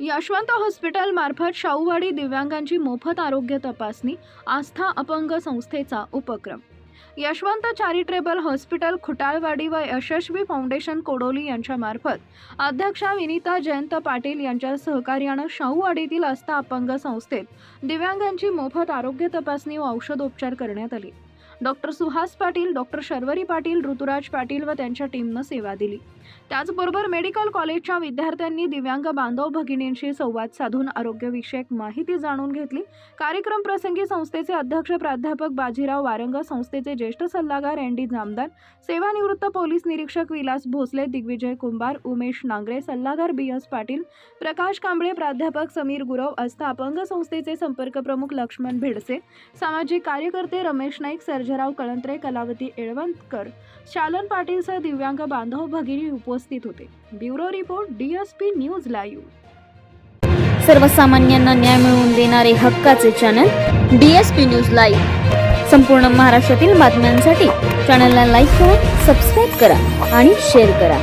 Yashwant hospital मार्फत शाहूवाडी दिव्यांगांची मोफत आरोग्य तपासणी आस्था अपंग संस्थेचा उपक्रम. यशवंत चॅरिटेबल हॉस्पिटल खुटाळवाडी व यशस्वी फाउंडेशन कोडोली यांच्या मार्फत अध्यक्षा विनीता जयंत पाटील यांच्या सहकार्यानं शाहूवाडीतील आस्था अपंग संस्थेत दिव्यांगांची मोफत आरोग्य तपासणी व औषधोपचार करण्यात आली. डॉक्टर सुहास पाटील डॉक्टर शर्वरी पाटील ऋतुराज पाटील व त्यांच्या टीमनं सेवा दिली. त्याचबरोबर मेडिकल कॉलेजच्या विद्यार्थ्यांनी दिव्यांग बांधव भगिनींशी संवाद साधून आरोग्यविषयक माहिती जाणून घेतली. कार्यक्रम प्रसंगी संस्थेचे अध्यक्ष प्राध्यापक बाजीराव वारंग संस्थेचे ज्येष्ठ सल्लागार एन डी जामदार सेवानिवृत्त पोलीस निरीक्षक विलास भोसले दिग्विजय कुंभार उमेश नांगरे सल्लागार बी एस पाटील प्रकाश कांबळे प्राध्यापक समीर गुरव अस्था अपंग संस्थेचे संपर्क प्रमुख लक्ष्मण भिडसे सामाजिक कार्यकर्ते रमेश नाईक सर सर्जराव कळंत्रे कलावती येळवंतकर शालन पाटीलसह दिव्यांग बांधव भगिनी उपस्थित होते. Bureau report DSP news live. सर्वसामान्यांना न्याय मिळवून देणारे हक्काचे channel D S P news live. संपूर्ण महाराष्ट्रातील बातम्यांसाठी चॅनलला लाईक करा सबस्क्राईब करा आणि शेअर करा.